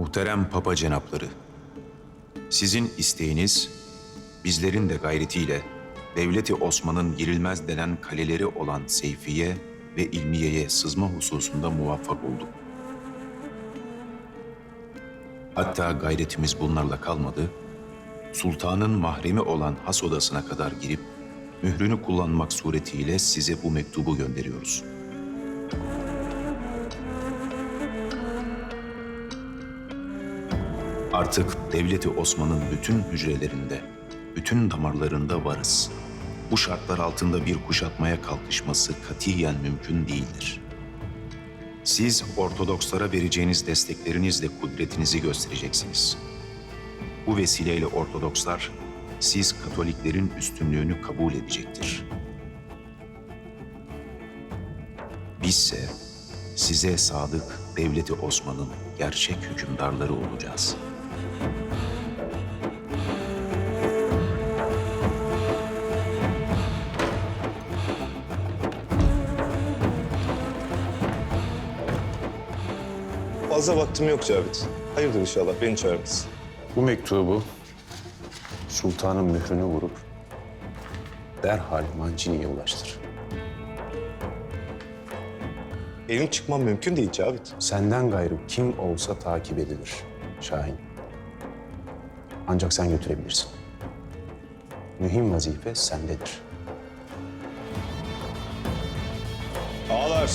Muhterem Papa Cenapları, sizin isteğiniz, bizlerin de gayretiyle Devleti Osman'ın girilmez denen kaleleri olan Seyfiye ve İlmiye'ye sızma hususunda muvaffak olduk. Hatta gayretimiz bunlarla kalmadı, sultanın mahremi olan has odasına kadar girip mührünü kullanmak suretiyle size bu mektubu gönderiyoruz. Artık Devleti Osman'ın bütün hücrelerinde, bütün damarlarında varız. Bu şartlar altında bir kuşatmaya kalkışması katiyen mümkün değildir. Siz Ortodokslara vereceğiniz desteklerinizle kudretinizi göstereceksiniz. Bu vesileyle Ortodokslar, siz Katoliklerin üstünlüğünü kabul edecektir. Bizse size sadık Devleti Osman'ın gerçek hükümdarları olacağız.'' Fazla vaktim yok Cavit. Hayırdır inşallah beni çağırmışsın. Bu mektubu sultanın mührünü vurup derhal Mancini'ye ulaştır. Benim çıkmam mümkün değil Cavit. Senden gayrı kim olsa takip edilir Şahin. Ancak sen götürebilirsin. Mühim vazife sendedir. Ağlar.